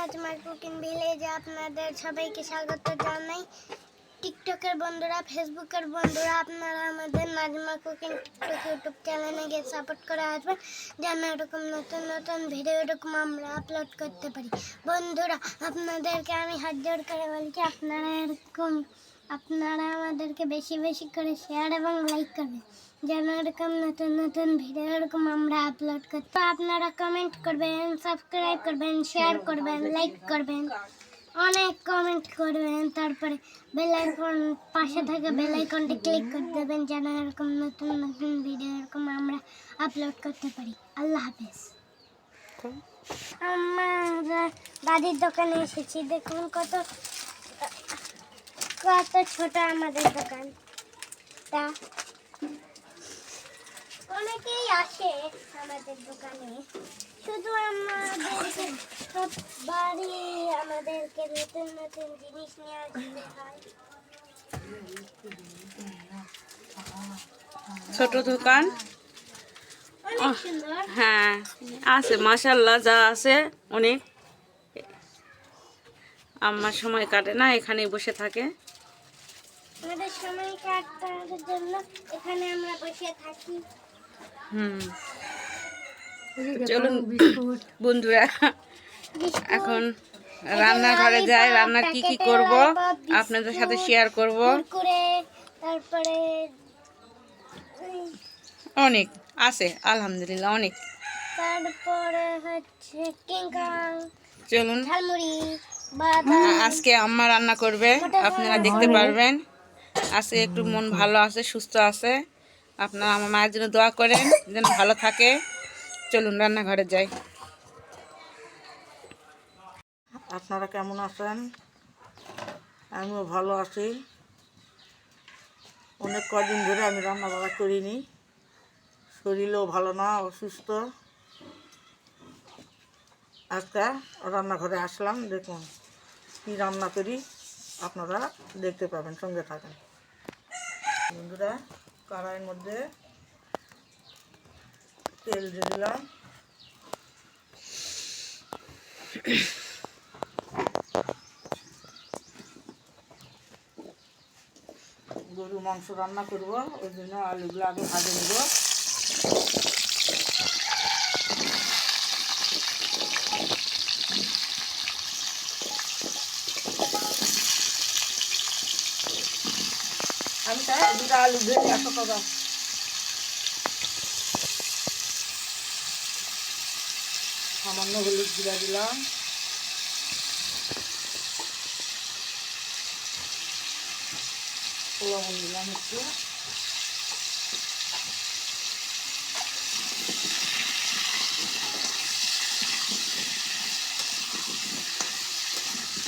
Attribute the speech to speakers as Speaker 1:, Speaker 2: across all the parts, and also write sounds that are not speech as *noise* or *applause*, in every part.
Speaker 1: নাজমার cooking ভিলেজে আপনাদের সবাইকে স্বাগত জানাই। টিকটকের বন্ধুরা, ফেসবুকের বন্ধুরা, আপনারা আমাদের নাজমা কুকিং টিকটক ইউটিউব চ্যানেলে গিয়ে সাপোর্ট করে আসবেন। যেন এরকম নতুন নতুন ভিডিও এরকম আমরা আপলোড করতে পারি। বন্ধুরা, আপনাদেরকে আমি হাত জোর করে বলছি, আপনারা এরকম, আপনারা আমাদেরকে বেশি বেশি করে শেয়ার এবং লাইক করবেন। যেন এরকম নতুন নতুন ভিডিও এরকম আমরা আপলোড করি। তো আপনারা কমেন্ট করবেন সাবস্ক্রাইব করবেন শেয়ার করবেন লাইক করবেন, অনেক কমেন্ট করবেন। তারপরে বেল আইকন পাশে থাকা বেল আইকনটি ক্লিক করে দেবেন, যেন এরকম নতুন নতুন ভিডিও এরকম আমরা আপলোড করতে পারি। আল্লাহ হাফেজ। আমরা দাদির দোকানে এসেছি। দেখুন কত কত ছোট আমাদের দোকান। তা অনেকেই আসে আমাদের দোকানে। শুধু আমাদেরকে বাড়ি আমাদেরকে নতুন নতুন জিনিস নিয়ে আসতে হয়।
Speaker 2: ছোট দোকান? হ্যাঁ আছে মাসাল্লাহ যা আছে অনেক। আমার সময় কাটে না এখানেই বসে থাকে।
Speaker 1: আমাদের সময় কাটার জন্য এখানে আমরা বসে থাকি।
Speaker 2: হুম। চলুন বন্ধুরা এখন রান্নাঘরে যাই রান্না কি কি করব আপনাদের সাথে শেয়ার করব।
Speaker 1: তারপরে
Speaker 2: অনেক আছে আলহামদুলিল্লাহ অনেক।
Speaker 1: তারপরে হচ্ছে
Speaker 2: চলুন। আজকে আম্মা রান্না করবে আপনারা দেখতে পারবেন। আজকে একটু মন ভালো আছে সুস্থ আছে। আপনারা আমার মায়ের জন্য দোয়া করেন, যেন ভালো থাকে। চলুন, রান্নাঘরে যাই।
Speaker 3: আপনারা কেমন আছেন? আমিও ভালো আছি। অনেক কদিন ধরে আমি রান্না বান্না করিনি। শরীরও ভালো না, অসুস্থ। আজকে রান্নাঘরে আসলাম, দেখুন কী রান্না করি। আপনারা দেখতে পাবেন, সঙ্গে থাকেন। বন্ধুরা কড়াইয়ের মধ্যে তেল দিয়ে দিলাম। গরু মাংস রান্না করব, ওই জন্য আলুগুলো আগে ভাজে নেব আমি তাই দুটো আলু সামান্য হলুদ জিরা দিলাম। লবণ দিলাম একটু।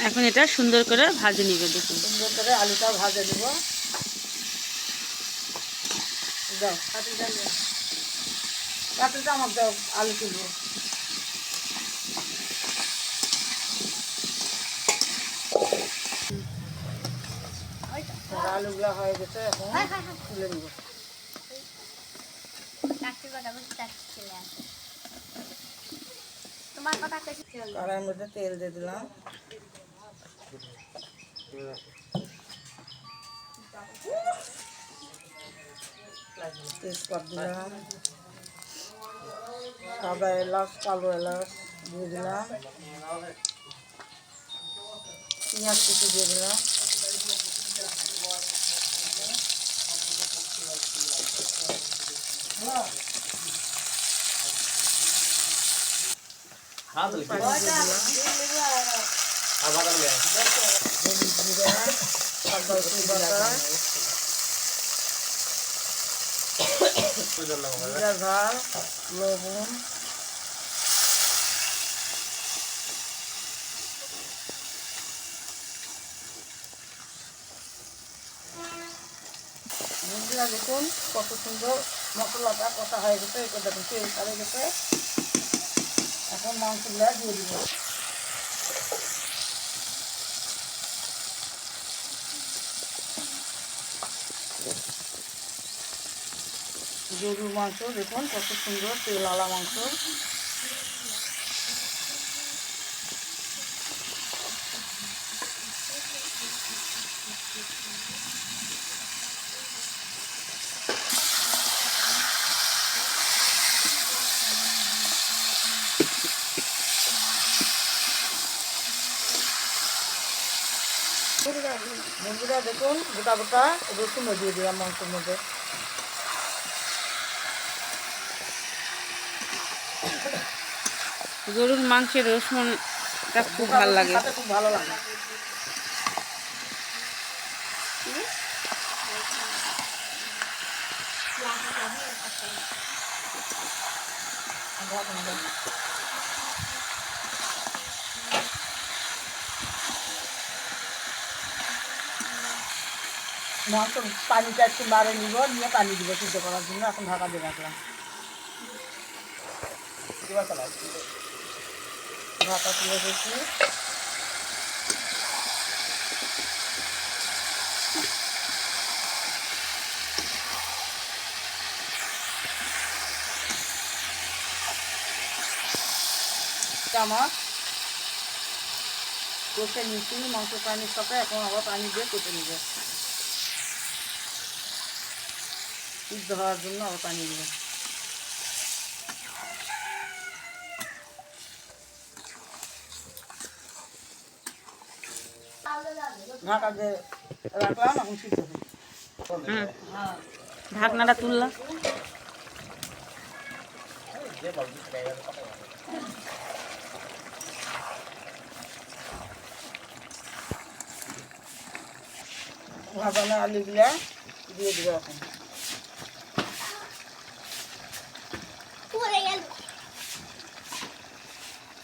Speaker 2: এখন এটা সুন্দর করে ভাজে নিবে দেখুন।
Speaker 3: সুন্দর করে আলুটা ভাজে নেব। দাও কাটিটা আমার দাও আলু তুলবো আলুগুলো হয়ে গেছে এখন তুলে নেব।
Speaker 1: চলে তোমার কথা কেসে চলবে
Speaker 3: কড়াইয়ের মধ্যে তেল দিয়ে দিলাম। তেজপাত দিলাম সাদা এলাচ কালো এলাচ দিয়ে দিলাম। পেঁয়াজ কুচি দিয়ে দিলাম। হলুদ জিরা ঝাল লবণ বন্ধুরা দেখুন কত সুন্দর মশলাটা কষা হয়ে গেছে এটা দেখুন তেল ছাড়ে গেছে। এখন মাংসগুলো দিয়ে দিব। গরুর মাংস, দেখুন কত সুন্দর তেল আলা মাংস। বন্ধুরা, দেখুন গোটা গোটা রসুনও দিয়ে দিলাম মাংসের মধ্যে।
Speaker 2: গরুর মাংসের রসুনটা খুব ভালো লাগে।
Speaker 3: খুব ভালো লাগে। পানিটা একটু বাড়ে নিব, নিয়ে পানি দিব সিদ্ধ করার জন্য, এখন ঢাকা দিয়ে রাখলাম। ঢাকা তুলে দিচ্ছি আমার কষে নিচ্ছি মাংস পানির সাথে, এখন আবার পানি দিয়ে কষে নিব। সিদ্ধ হওয়ার জন্য আবার পানি দিব। ঢাকা দিয়ে রাখলাম এখন সিদ্ধ হবে
Speaker 2: হুম। ঢাকনাটা তুললাম।
Speaker 3: ভাজানো আলুগুলা দিয়ে দিব এখন
Speaker 1: পড়ে গেল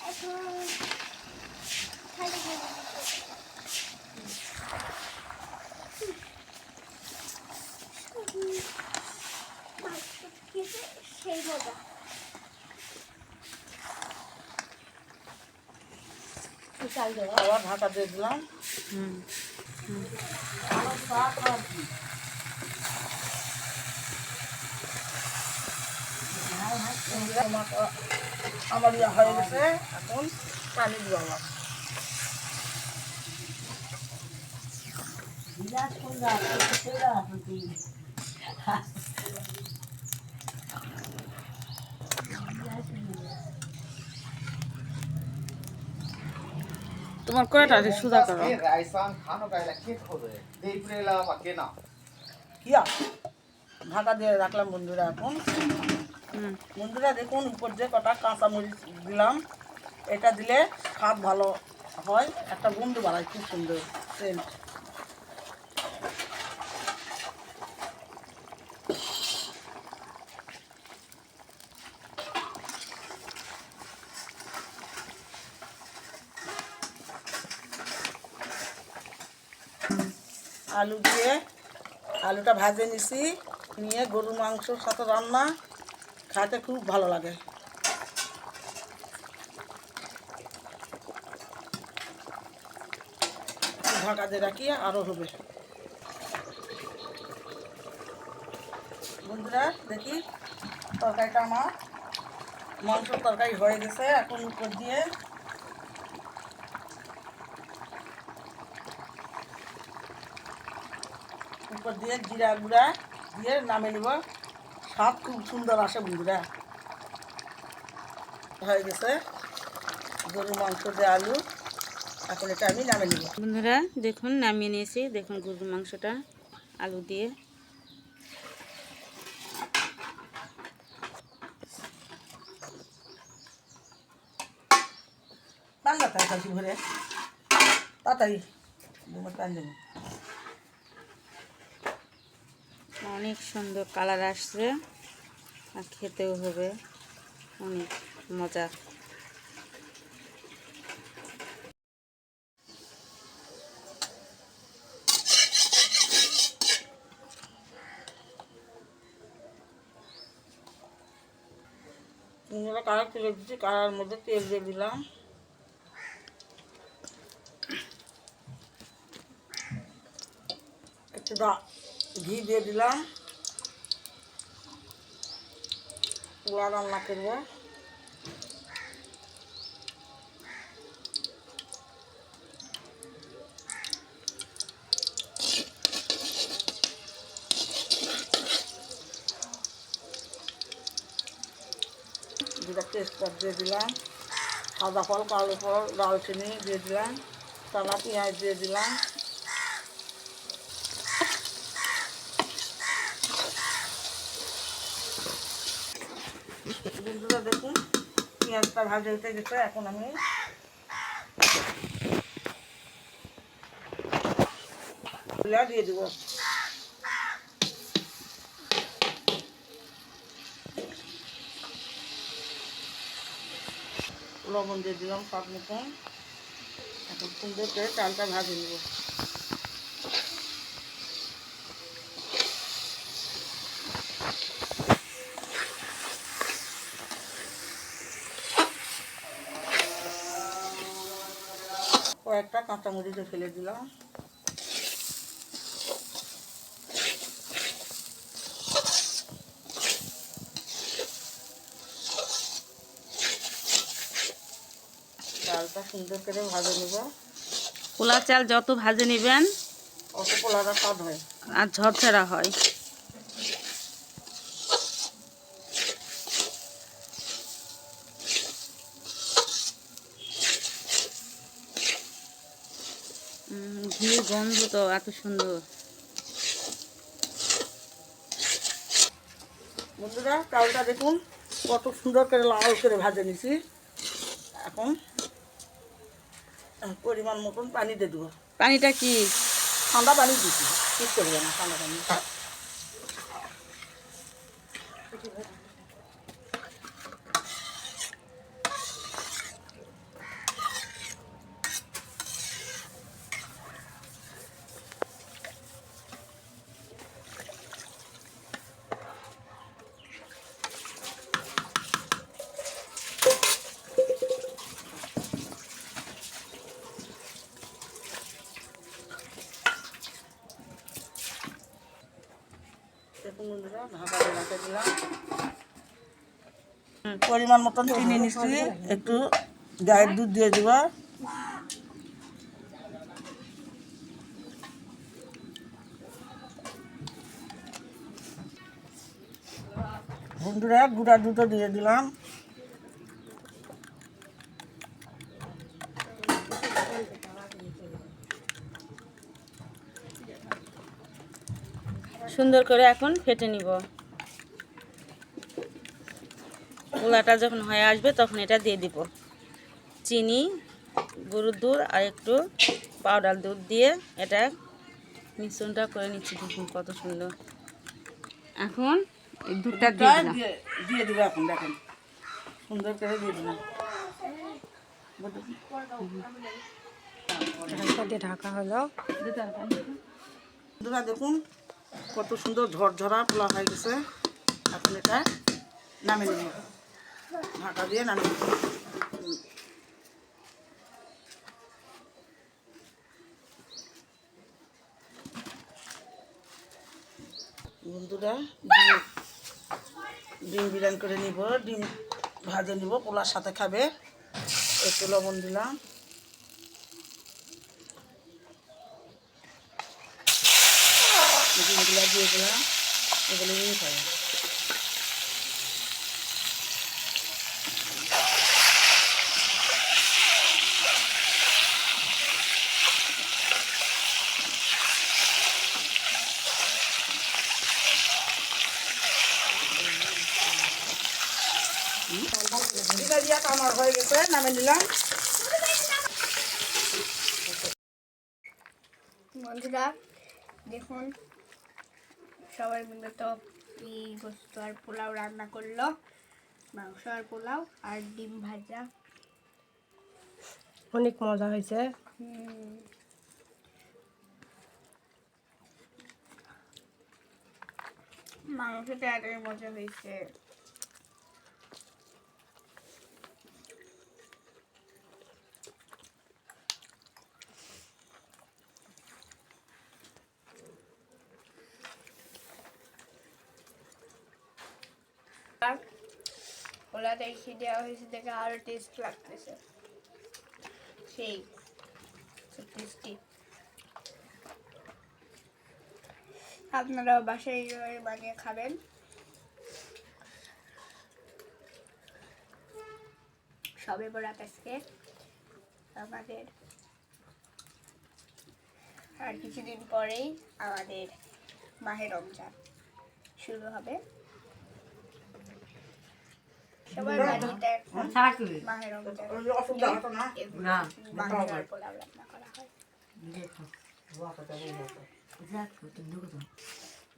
Speaker 1: এখন খালি খালি সেই মজা
Speaker 3: আবার ঢাকা দিয়ে দিলাম।
Speaker 2: হুম
Speaker 3: আমার ইয়ে হয়ে গেছে এখন পানি দিব। আবার
Speaker 2: তোমার কয়টা আছে? সুদা করো।
Speaker 4: রাইসান খানো Kaila কে খোদে দেই প্রেলা বা কেনা
Speaker 3: কি কিয়া ঢাকা দিয়ে রাখলাম বন্ধুরা এখন।
Speaker 2: হুম।
Speaker 3: বন্ধুরা দেখুন উপর যে কটা কাঁচা মরিচ দিলাম এটা দিলে স্বাদ ভালো হয়। একটা বন্ধু বাড়ায় খুব সুন্দর সেন্ট। আলু দিয়ে আলুটা ভাজে নিছি, নিয়ে গরুর মাংসর সাথে রান্না, খাইতে খুব ভালো লাগে। ঢাকা দিয়ে রাখি আরও হবে। বন্ধুরা, দেখি, তরকারিটা আমার মাংস তরকারি হয়ে গেছে, এখন উপর দিয়ে উপর দিয়ে জিরা গুঁড়া দিয়ে নামে নিব। স্বাদ খুব সুন্দর আসে বন্ধুরা। হয়ে গেছে। গরুর মাংস দিয়ে আলু। এখন এটা আমি নামে নিব।
Speaker 2: বন্ধুরা দেখুন নামিয়ে নিয়েছি। দেখুন গরুর মাংসটা আলু দিয়ে।
Speaker 3: ঘরে। তাড়াতাড়ি। তোমার টান দেবো
Speaker 2: অনেক সুন্দর কালার আসছে আর খেতেও হবে। অনেক মজা।
Speaker 3: কাড়া তুলে দিচ্ছি। কাড়ার মধ্যে তেল দিয়ে দিলাম। একটু দা- ঘি দিয়ে দিলাম। পোলা রান্না করব। দুটা তেজপাত দিয়ে দিলাম। সাদা ফল, কালো ফল দালচিনি দিয়ে দিলাম। টানা পেঁয়াজ দিয়ে দিলাম। বন্ধুরা দেখুন পেঁয়াজটা ভাজা হতে গেছে, এখন আমি দিয়ে দেবো। লবণ দিয়ে দিলাম সব মতন এখন সুন্দর করে চালটা ভাজে নেব। কয়েকটা কাঁচামরিচও ফেলে দিলাম। চালটা সুন্দর করে ভাজে নেব।
Speaker 2: পোলা চাল যত ভাজে নেবেন
Speaker 3: অত পোলাটা স্বাদ হয়।
Speaker 2: আর ঝরঝরা হয়। ঘির গন্ধ তো এত সুন্দর।
Speaker 3: বন্ধুরা চাউলটা দেখুন কত সুন্দর করে লাল করে ভাজে নিছি। এখন পরিমাণ মতন পানি দিয়ে দেবো।
Speaker 2: পানিটা কি?
Speaker 3: ঠান্ডা পানি দিচ্ছি ঠিক করবে না ঠান্ডা পানি দেখুন বন্ধুরা ঢাকা দিয়ে রেখে দিলাম পরিমাণ মতন চিনি নিচ্ছি। একটু গায়ের দুধ দিয়ে দিব। বন্ধুরা গুঁড়া দুটো দিয়ে দিলাম।
Speaker 2: সুন্দর করে এখন ফেটে নিব। পোলাটা যখন হয়ে আসবে তখন এটা দিয়ে দিব। চিনি গরুর দুধ আর একটু পাউডার দুধ দিয়ে এটা মিশ্রণটা করে নিচ্ছি দেখুন কত সুন্দর। এখন দুধটা দিয়ে
Speaker 3: দিব এখন দেখেন। সুন্দর করে দিয়ে দিলাম। বন্ধুরা দেখুন। কত সুন্দর ঝরঝরা পোলা হয়ে গেছে। এখন এটা নামিয়ে নেব। ঢাকা দিয়ে নেব। বন্ধুরা, ডিম ডিম বিরিয়ানি করে নিব, ডিম ভাজে নিব, পোলার সাথে খাবে। একটু লবণ দিলাম। ডিমগুলো দিয়ে দিলাম। এগুলো নিয়ে খাবে। নিলাম।
Speaker 5: বন্ধুরা দেখুন সবাই মিলে তো গোস্ত আর পোলাও রান্না করল মাংস আর পোলাও আর ডিম ভাজা।
Speaker 6: অনেক মজা হয়েছে।
Speaker 5: মাংসটা এতই মজা হয়েছে আর ওলাটা এসে দেওয়া হয়েছে, দেখে আরও টেস্ট লাগতেছে। সেই টেস্টি আপনারাও বাসায় বানিয়ে খাবেন। সবে বরাত আজকে আমাদের। আর কিছুদিন পরেই আমাদের মাহে রমজান শুরু হবে। সবার বাড়িতে মাহের রমজান পোলাও রান্না করা হয়।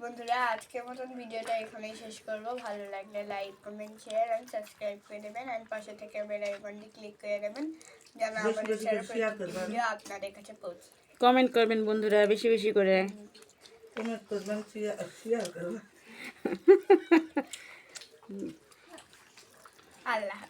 Speaker 5: বন্ধুরা আজকের মতন ভিডিওটা এখানেই শেষ করব। ভালো লাগলে like comment share and subscribe করে দেবেন এন্ড পাশে থেকে বেল আইকনটি ক্লিক করে দেবেন যেন
Speaker 3: বেশি
Speaker 5: আমাদের। ভিডিও আপনাদের কাছে পৌঁছে
Speaker 2: কমেন্ট করবেন বন্ধুরা বেশি বেশি করে।
Speaker 3: কমেন্ট করবেন শেয়ার করবেন। *laughs*
Speaker 5: আল্লাহ হাফেজ।